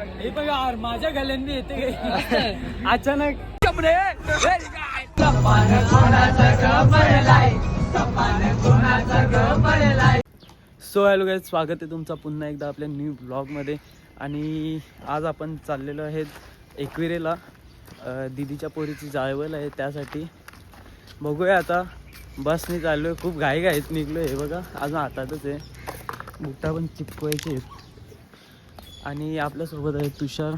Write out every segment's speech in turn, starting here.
हे बघा यार, माझ्या गल्ल्यांनी येते अचानक. कपडे सो हॅलो गाईज स्वागत आहे तुमचं पुन्हा एकदा आपल्या न्यू ब्लॉगमध्ये आणि आज आपण चाललेलो आहेत एकविरेला. अं, दीदीच्या पोरीची जायवल आहे त्यासाठी. बघूया आता बसने चाललो आहे खूप घाई घाईत निघलो आहे बघा अजून हातातच आहे. बुट्टा पण चिपकवायचे. आहेत आणि आपल्यासोबत आहे तुषार.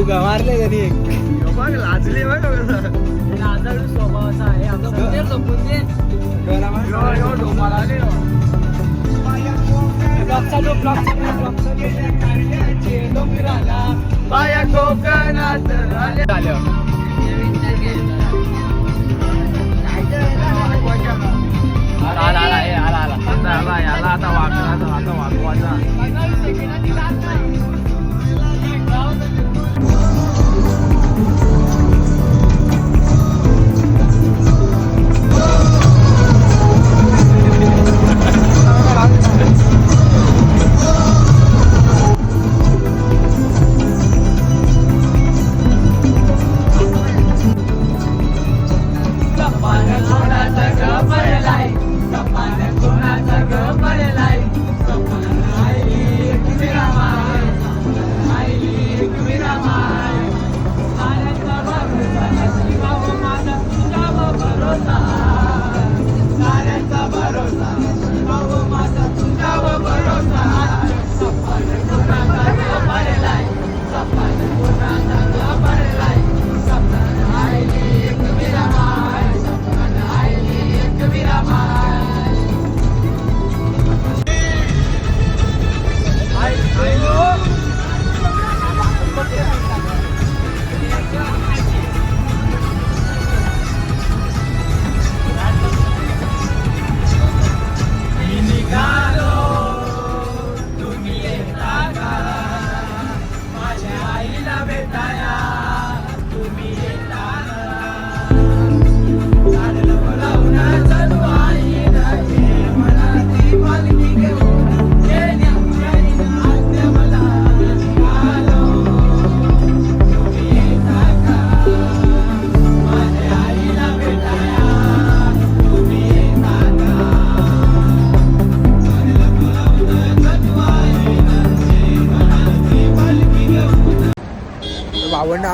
तू मारले बघ लाजले बघ. लाजाळू स्वभावाचा आहे. आमचा चालू ब्लॉक बाया कोकणात आल्या आला. आला आला आला आता आला. याला आता वाकला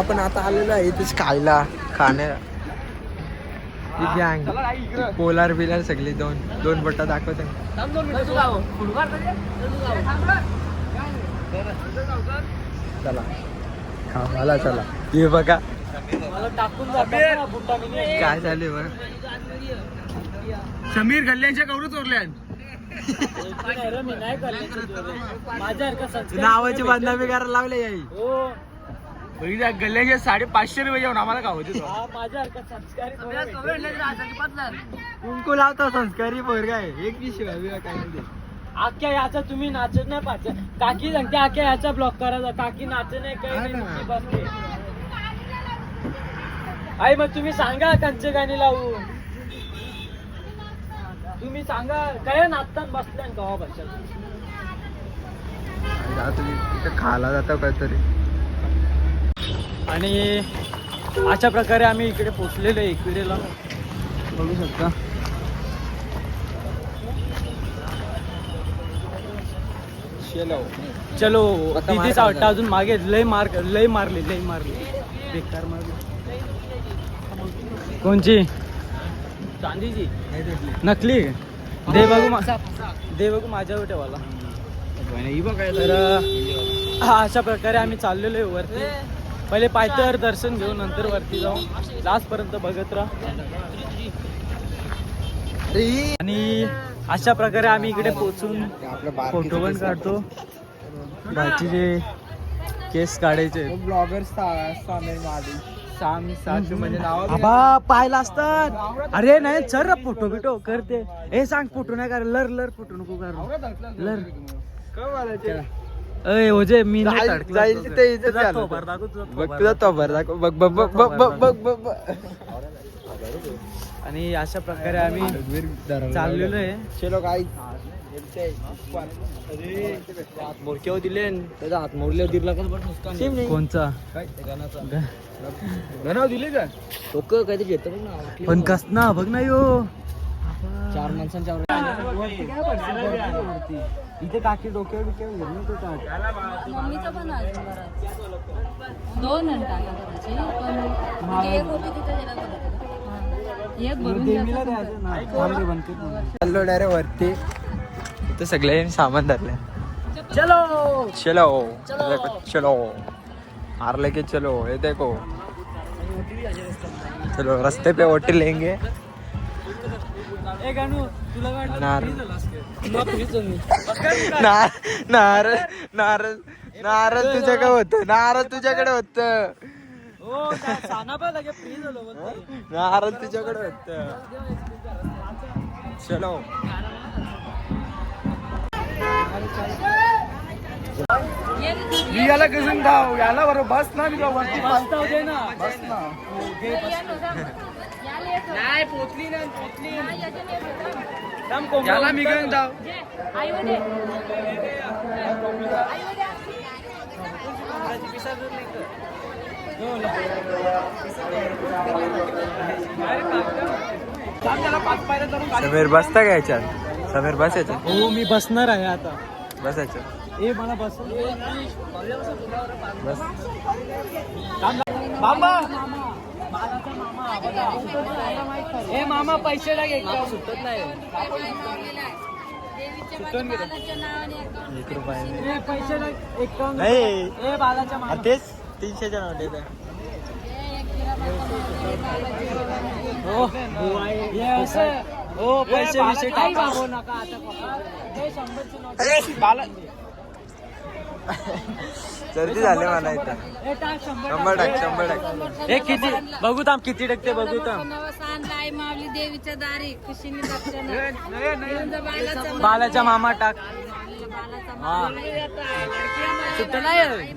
आपण आता आलेलो आहे इथेच खायला खाण्या गँग पोलार बिलार सगळी दोन दोन बट्टा दाखवते. चला. चला. हे बघा. काय झाले बरं समीर गल्ल्यांच्या कवरू. चोरल्यान नावाची बदनामी करायला लावले याई हो. बघितल्या गल्ल्याचे साडेपाचशे रुपये जेवण आम्हाला हा पोरं आहे. कुंकू लावता संस्कारी पोरगा आहे. एक दिवशी भावी काय नाही ते. आख्या याचा तुम्ही नाचत नाही पाहिजे काकी सांगते आख्या याचा ब्लॉक करायचा काकी नाचत नाही काही नाही नुसती बसते. आई मग तुम्ही सांगा कंचे गाणी लावू तुम्ही सांगा काय नाचताना बसल्या कवा बसल्या खायला जाता काहीतरी. आणि अशा प्रकारे आम्ही इकडे पोचलेलो आहे एकविरेला बघू शकता. चलो तिथेच. वाटतं अजून मागे लय मार लय मारली लय मारली. बेकार मारली. कोणची? चांदीची नकली? दे बघू मा- दे बघू माझ्यावर ठेवाला तर अशा प्रकारे आम्ही चाललेलो आहे वरती. पहिले पायथ्यावर दर्शन घेऊ नंतर वरती जाऊ. लास्ट पर्यंत बघत राहा. आणि अशा प्रकारे आम्ही इकडे पोचून फोटो पण काढतो. बाकीचे केस काढायचे ब्लॉगर आबा पाहिला असतात अरे नाही चल फोटो बिटो करते. हे सांग फोटो नाही कर लर लर फोटो नको करू लर. अय मी नाही तिथे बघ बघ बघ आणि अशा प्रकारे आम्ही चाललेलो आहे. मोरक्यावर दिले त्याचा हात मोरल्यावर दिला कोणचा दिले का? लोक काहीतरी येतं बघ ना बघ ना यो. चार माणसांच्या इथे टाकी डोक्यावर बिक्यावर घेऊन. मम्मीचं पण आहे. दोन आहे टाका करायची. पण म्हणजे एक होती तिथे गेला बरं. एक भरून देवीला द्यायचं द्यायचं ना. थांब रे, बनते पण. चाललो डायरेक्ट वरती. इथं सगळे सामान धरले. चलो! चलो. देखो चलो. हार लेके चलो. ये देखो. चलो रास्ते पे होटल लेंगे. ए तुला वाटलं? नार- फ्री झालास काय? नार नारळ नारळ नारळ तुझ्याकडे होत नारळ तुझ्याकडे होत. हो. नारळ तुझ्याकडे होत. चलो. याला कसं धाव याला बरोबर बस ना मी वरती दे ना. बस ना. नाही पोचली नाही पोचली. त्याला मी घेऊन जाऊ. समीर बसता का याच्यात? समीर बस याच्यात. हो मी बसणार आहे आता. बसायचं ए मला बस. बस. बाबा. हे मामा पैसे टाक एक रुपये पैसे टाक एकावन्न हे बालाच्या पैसे विषय टाक. नका आता बाला सर्दी झाली मला इथं. ए टाक शंभर टाक शंभर टाक हे किती बघू थांब किती टक्के बघू थांब. आणलाय माऊली देवीच्या दारी खुशीने. बालाच्या मामा. टाक. हा. सुट्ट नाही.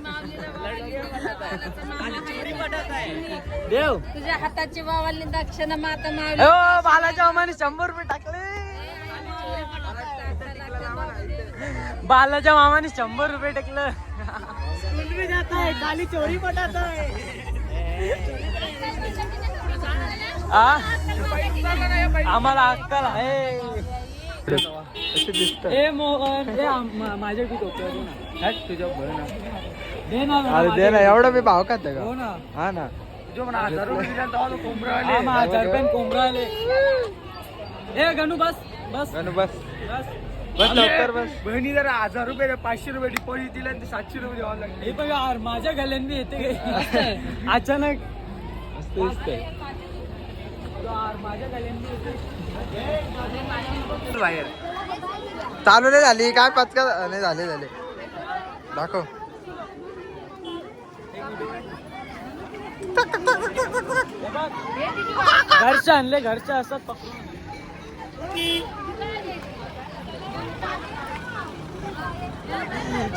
देव तुझ्या हाताची वावाली दक्षिणा माता माऊली हो बालाच्या मामाने शंभर रुपये टाकले. बालाच्या मामाने शंभर रुपये टाकलं. स्कूल खाली चोरी आम्हाला अक्कल आहे. मोहन माझ्या दे ना. एवढा मी भाव खात का? हो ना. हा ना. कोंबरा कोंबरा आले ए गणू बस बस. गणू बस. बस. बस लवकर बस. बहिणी जरा हजार रुपये पाचशे रुपये डिपॉझिट दिले आणि ते सातशे रुपये द्यावं लागले. हे बघा यार, माझ्या गल्ल्यान बी येते काय? अचानक यार, माझ्या येते बाहेर. चालू नाही झाली काय पचका नाही झाले झाले. दाखव. घरचे आणले घरचे असतात पकडून.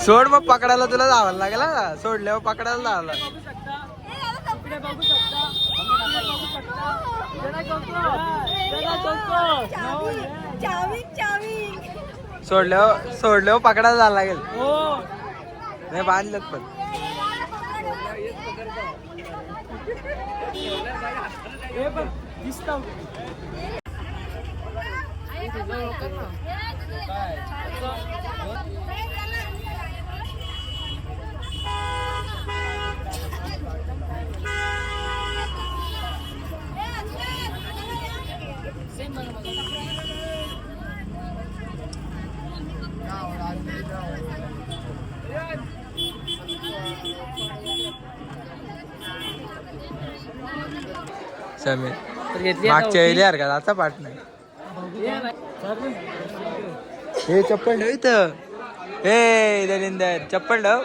सोड मग पकडायला तुला जावं लागला सोडल्यावर पकडायला जावं सोडल्या सोडल्यावर सोडल्यावर पकडायला जावं लागेल. नाही बांधलं पण. समीर मागच्या वेळी यार का? आता पाठ नाही. हे चप्पल ठेव इथं हे दलिंदर चप्पल ठेव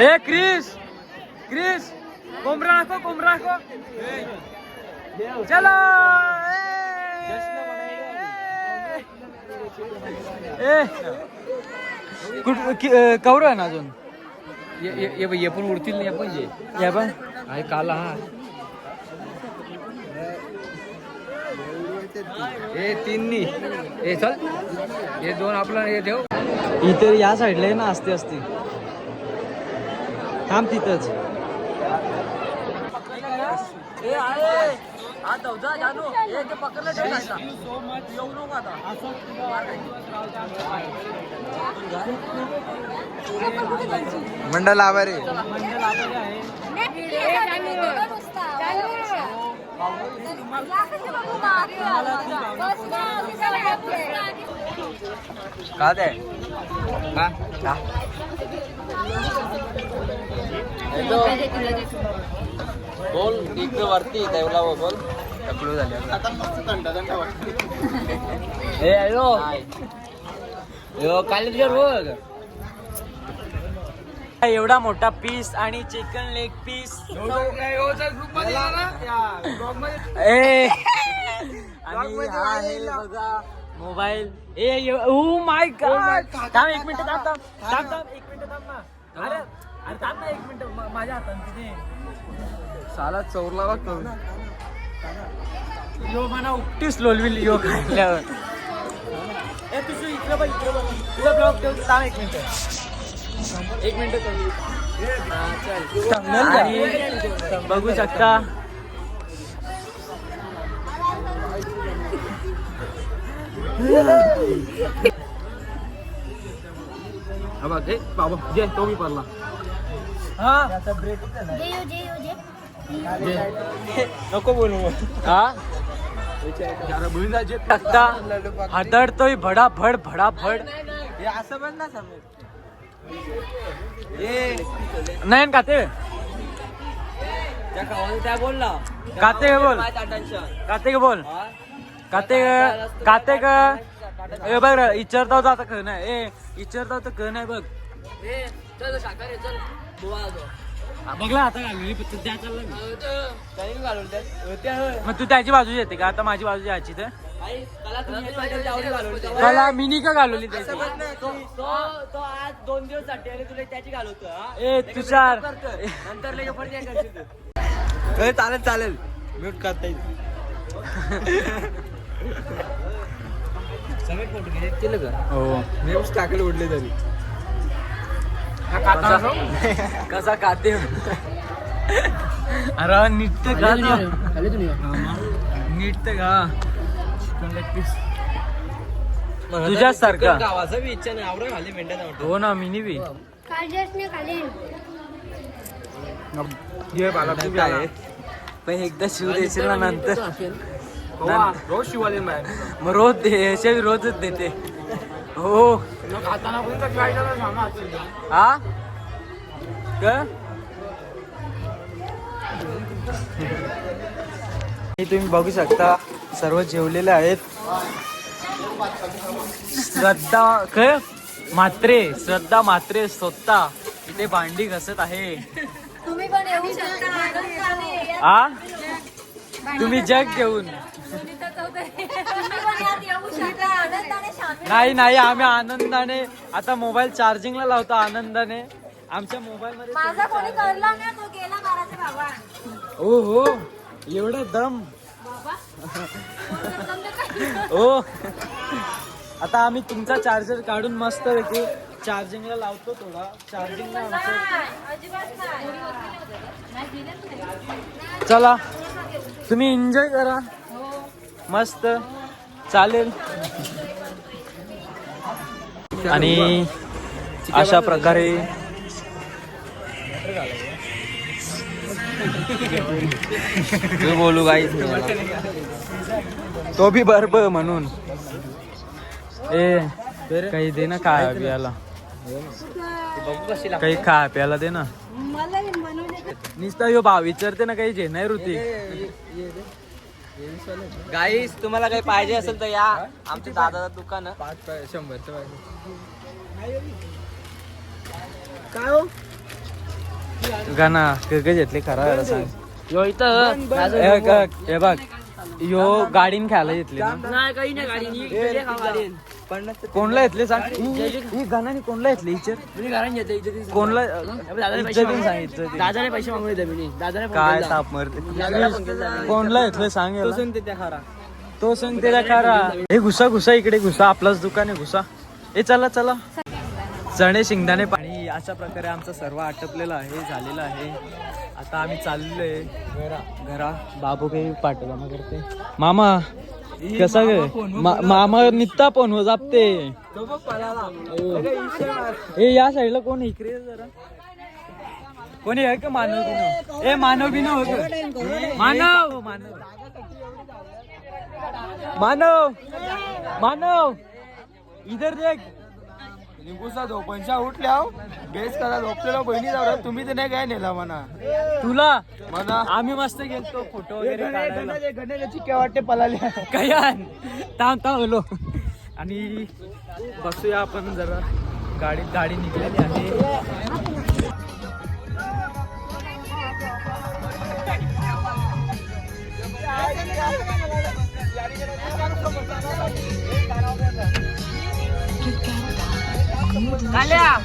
ए क्रिस क्रिस कोंबरा राखो कोंबरा राखो चलो ए कुठ कवर आहे ना अजून? ये पण उडतील नाही आपण जे. या पण? आहे काला हा. ए तीन नी ए चल. हे दोन आपला हे ठेव. इथे या साईडला आहे ना असते असते थांब तिथंच. मंडल आभारी. का ते? का? का बोल इकडे वरती देवला बोल. टकलू झाले ए हॅलो यो काल तुझ्या बघ. एवढा मोठा पीस आणि चिकन लेग पीस ए. आणि हा आहे बघा mobile A oh my God थांब एक मिनिट थांब थांब. थांब थांब. एक मिनिट थांब ना. अरे अरे थांब ना एक मिनिट म- माझ्या हातात तिथे साला चौरला बघ करून यो म्हणा उपटीस लोलविल यो खाल्ल्यावर ए तुझं इकडे बघ इकडे बघ. तुझा ब्लॉग ठेव थांब एक मिनिट. एक मिनिट आणि बघू शकता. हा बघ ए बाबा जे तो मी पडला. हा. नको बोलू. हा? टाकता. हादरतोय भडाभड भडाभड. हे असं बन ना समीर. नाही का ते त्या बोलला काते का बोल. काते का बोल काते काते का? ए बघ रे, विचारता होता आता खरं नाही ए विचारता होता खरं नाही बघ चल शाकाहारी चल. बघला आता घालली पण तू त्या चालला मग तू त्याची बाजू येते का? आता माझी बाजू याची तर. त्याला मिनी का घालवली त्याची? तो आज दोन दिवससाठी आणि तुला त्याची घालवतो ए तुषार. नंतर लगे परत काय करशील ए, चालेल चालेल. म्यूट करता येईल. सगळे फोटो घे केलं का? हो. टाकले उडले तरी. कसा कसा काते अरे नीट तर खा ना. नीट तर खा. चिकन लेग पीस तुझ्यासारखा. गावाचा बी इच्छा नाही. आवडे खाली मेंढ्या हो ना मिनी बी. काय पण एकदा शिव देशील ना नंतर. रोज शिवाले मॅन मग रोज दे असे रोजच देते. हो. हा? क? हे तुम्ही बघू शकता सर्व जेवलेले आहेत. श्रद्धा काय मात्रे श्रद्धा मात्रे स्वतः. इथे भांडी घसत आहे. तुम्ही पण येऊ शकता. आनंदाने. आ तुम्ही जग घेऊन तुम्ही पण यात येऊ शकता आनंदाने सामील नाही नाही आम्ही आनंदाने आता मोबाईल चार्जिंगला लावतो आनंदाने आमच्या मोबाईल मध्ये माझा कोणी करला ना तो गेला बाबा ओ हो एवढं दम बाबा कोणतं जमलं काय? हो आता आम्ही तुमचा चार्जर काढून मस्त पैकी चार्जिंगला लावतो थोडा चार्जिंगला आमचं नाही, अजिबात नाही. नाही दिलेच नाही. चला तुम्ही एन्जॉय करा. मस्त चालेल आणि अशा प्रकारे तू बोलू काही तो भी बर्ब म्हणून. ए काही दे ना काय प्यायला. काही खा प्यायला दे ना. नुसता यो भाव विचारते ना काही जे नाही ऋतिक. गाईस तुम्हाला काही पाहिजे असेल तर या. आमच्या दादाचं दुकान आहे. पाच पाय- शंभरचं पाहिजे गाणा काय घेतले खरा सांग. यो इथं हे हे बघ. यो गाडीन खायला घेतली ना. नाही काही नाही गाडी कोणला घेतले सांग? ही गाण्याने कोणला घेतले इचर कोणला इज्जतीने सांग इज्जतीने. दादाने पैसे मागवले मी. दादाने काय ताप मरते. कोणला घेतले सांग याला. तो सांग त्याला खरा. हे घुसा घुसा इकडे घुसा. आपलाच दुकान आहे घुसा. ए चला चला. चणे शेंगदाणे पाणी अशा प्रकारे आमचं सर्व आटपलेलं आहे झालेलं आहे. आता आम्ही चाललोय. घरा. घरा. बाबू काही पाठवा मग करते. मामा. कसा गे मा- मामा नित्ता पण हो जापते. ए या साईडला कोण इकडे ये जरा. कोणी आहे का मानव बिनव? ए मानव बिनव हो का? मानव मानव! मानव! मानव! इधर देख. निंबूसा झोपणशा उठल्या बेस करा झोपलेला बहिणी जाऊ तुम्ही तर नाही काय नेला म्हणा. तुला? म्हणा. आम्ही मस्त गेलतो फोटो वगैरे गणेशाची काय वाटते पलाल्या कयान? बोलो. आणि बसूया आपण जरा. गाडी गाडी निघालेली आहे કાલે આવ